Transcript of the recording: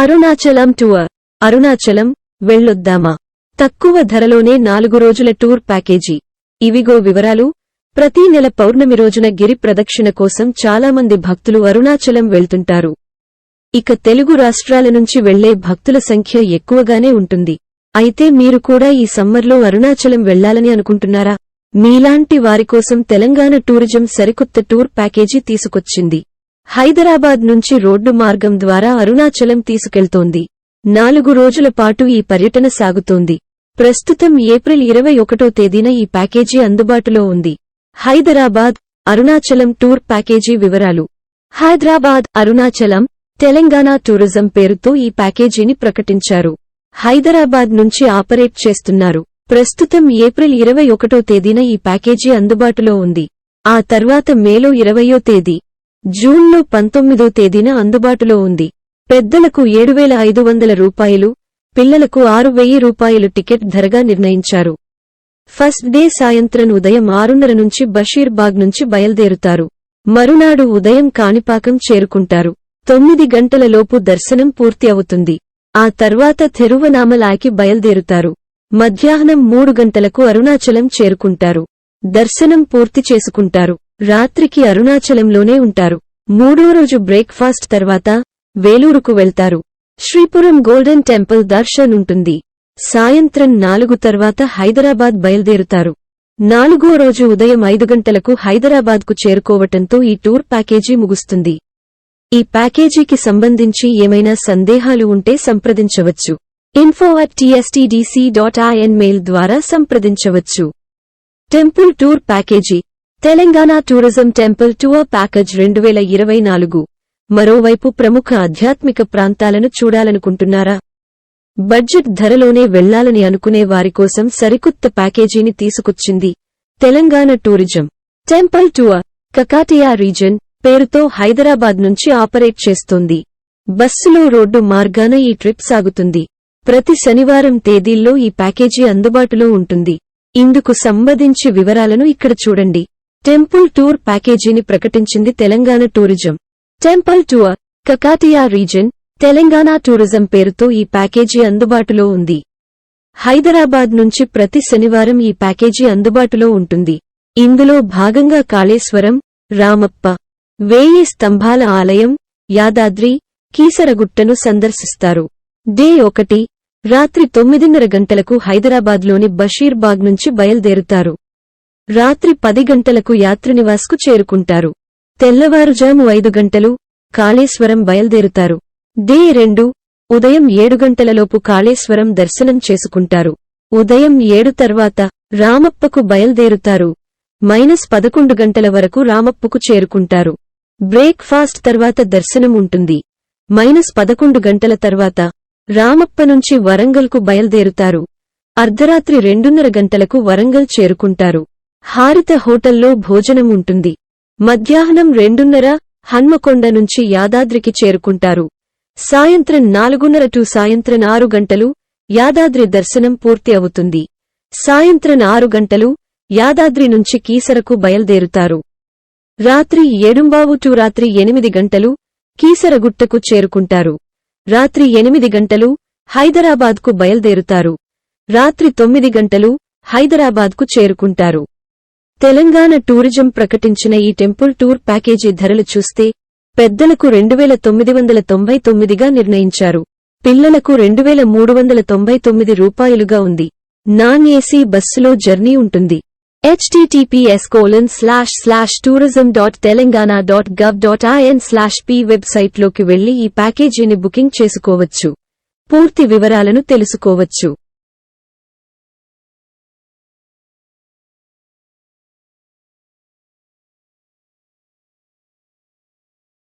Arunachalam tour. Arunachalam వెళ్ళొద్దామా? తక్కువ ధరలోనే నాలుగు రోజుల టూర్ ప్యాకేజీ. ఇవిగో వివరాలు. ప్రతి నెల పౌర్ణమి రోజున గిరి ప్రదక్షిణ కోసం చాలామంది భక్తులు అరుణాచలం వెళ్తుంటారు. ఇక తెలుగు రాష్ట్రాల నుంచి వెళ్ళే భక్తుల సంఖ్య ఎక్కువగానే ఉంటుంది. అయితే మీరు కూడా ఈ సమ్మర్లో అరుణాచలం వెళ్ళాలని అనుకుంటున్నారా? మీలాంటి వారికోసం తెలంగాణ టూరిజం సరికొత్త టూర్ ప్యాకేజీ తీసుకొచ్చింది. హైదరాబాద్ నుంచి రోడ్డు మార్గం ద్వారా అరుణాచలం తీసుకెళ్తోంది. నాలుగు రోజుల పాటు ఈ పర్యటన సాగుతోంది. ప్రస్తుతం ఏప్రిల్ ఇరవై ఒకటో తేదీన ఈ ప్యాకేజీ అందుబాటులో ఉంది. హైదరాబాద్ అరుణాచలం టూర్ ప్యాకేజీ వివరాలు. హైదరాబాద్ అరుణాచలం తెలంగాణ టూరిజం పేరుతో ఈ ప్యాకేజీని ప్రకటించారు. హైదరాబాద్ నుంచి ఆపరేట్ చేస్తున్నారు. ప్రస్తుతం ఏప్రిల్ ఇరవై ఒకటో తేదీన ఈ ప్యాకేజీ అందుబాటులో ఉంది. ఆ తర్వాత మేలో ఇరవయో తేదీ. జూన్లో పంతొమ్మిదో తేదీన అందుబాటులో ఉంది. పెద్దలకు ఏడు వేల ఐదు వందల రూపాయలు పిల్లలకు ఆరు వెయ్యి రూపాయలు టికెట్ ధరగా నిర్ణయించారు. ఫస్ట్ డే సాయంత్రం ఉదయం ఆరున్నర నుంచి బషీర్బాగ్ నుంచి బయల్దేరుతారు. మరునాడు ఉదయం కాణిపాకం చేరుకుంటారు. తొమ్మిది గంటలలోపు దర్శనం పూర్తి అవుతుంది. ఆ తర్వాత తెరువనామలాకి బయల్దేరుతారు. మధ్యాహ్నం మూడు గంటలకు అరుణాచలం చేరుకుంటారు. దర్శనం పూర్తి చేసుకుంటారు. రాత్రికి అరుణాచలంలోనే ఉంటారు. మూడో రోజు బ్రేక్ఫాస్ట్ తర్వాత వేలూరుకు వెళ్తారు. శ్రీపురం గోల్డెన్ టెంపుల్ దర్శన్ ఉంటుంది. సాయంత్రం నాలుగు తర్వాత హైదరాబాద్ బయలుదేరుతారు. నాలుగో రోజు ఉదయం ఐదు గంటలకు హైదరాబాద్కు చేరుకోవటంతో ఈ టూర్ ప్యాకేజీ ముగుస్తుంది. ఈ ప్యాకేజీకి సంబంధించి ఏమైనా సందేహాలు ఉంటే సంప్రదించవచ్చు. Info at TSTDC dot IN mail ద్వారా సంప్రదించవచ్చు. Temple tour package Telangana tourism temple tour package రెండు వేల ఇరవై నాలుగు. మరోవైపు ప్రముఖ ఆధ్యాత్మిక ప్రాంతాలను చూడాలనుకుంటున్నారా? బడ్జెట్ ధరలోనే వెళ్ళాలని అనుకునే వారి కోసం సరికొత్త ప్యాకేజీని తీసుకొచ్చింది Telangana tourism. Temple tour Kakatiya region పేరుతో హైదరాబాద్ నుంచి ఆపరేట్ చేస్తోంది. బస్సులో రోడ్డు మార్గాన ఈ ట్రిప్ సాగుతుంది. ప్రతి శనివారం తేదీల్లో ఈ ప్యాకేజీ అందుబాటులో ఉంటుంది. ఇందుకు సంబంధించి వివరాలను ఇక్కడ చూడండి. టెంపుల్ టూర్ ప్యాకేజీని ప్రకటించింది Telangana tourism. Temple tour Kakatiya region Telangana tourism పేరుతో ఈ ప్యాకేజీ అందుబాటులో ఉంది. హైదరాబాద్ నుంచి ప్రతి శనివారం ఈ ప్యాకేజీ అందుబాటులో ఉంటుంది. ఇందులో భాగంగా కాళేశ్వరం రామప్ప వేయి స్తంభాల ఆలయం యాదాద్రి కీసరగుట్టను సందర్శిస్తారు. డే ఒకటి రాత్రి తొమ్మిదిన్నర గంటలకు హైదరాబాద్లోని బషీర్బాగ్ నుంచి బయలుదేరుతారు. రాత్రి పది గంటలకు యాత్రినివాస్కు చేరుకుంటారు. తెల్లవారుజాము ఐదు గంటలు కాళేశ్వరం బయల్దేరుతారు. డే రెండు ఉదయం ఏడు గంటలలోపు కాళేశ్వరం దర్శనం చేసుకుంటారు. ఉదయం ఏడు తర్వాత రామప్పకు బయల్దేరుతారు. మైనస్ పదకొండు గంటల వరకు రామప్పకు చేరుకుంటారు. బ్రేక్ఫాస్ట్ తర్వాత దర్శనం ఉంటుంది. మైనస్ పదకొండు గంటల తర్వాత రామప్ప నుంచి వరంగల్కు బయల్దేరుతారు. అర్ధరాత్రి రెండున్నర గంటలకు వరంగల్ చేరుకుంటారు. హారిత హోటల్లో భోజనం ఉంటుంది. మధ్యాహ్నం రెండున్నర హన్మకొండ నుంచి యాదాద్రికి చేరుకుంటారు. సాయంత్రం నాలుగున్నర టు సాయంత్రం ఆరు గంటలు యాదాద్రి దర్శనం పూర్తి అవుతుంది. సాయంత్రం ఆరు గంటలు యాదాద్రి నుంచి కీసరకు బయల్దేరుతారు. రాత్రి ఏడుంబావు టు రాత్రి ఎనిమిది గంటలు కీసరగుట్టకు చేరుకుంటారు. రాత్రి ఎనిమిది గంటలు హైదరాబాద్కు బయల్దేరుతారు. రాత్రి తొమ్మిది గంటలు హైదరాబాద్కు చేరుకుంటారు. తెలంగాణ టూరిజం ప్రకటించిన ఈ టెంపుల్ టూర్ ప్యాకేజీ ధరలు చూస్తే పెద్దలకు రెండు వేల తొమ్మిది వందల తొంభై తొమ్మిదిగా నిర్ణయించారు. పిల్లలకు రెండు వేల మూడు వందల తొంభై తొమ్మిది రూపాయలుగా ఉంది. నాన్ ఏసీ బస్సులో జర్నీ ఉంటుంది. https colon slash slash tourism dot Telangana dot gov dot IN slash P వెబ్సైట్లోకి వెళ్ళి ఈ ప్యాకేజీని బుకింగ్ చేసుకోవచ్చు. పూర్తి వివరాలను తెలుసుకోవచ్చు.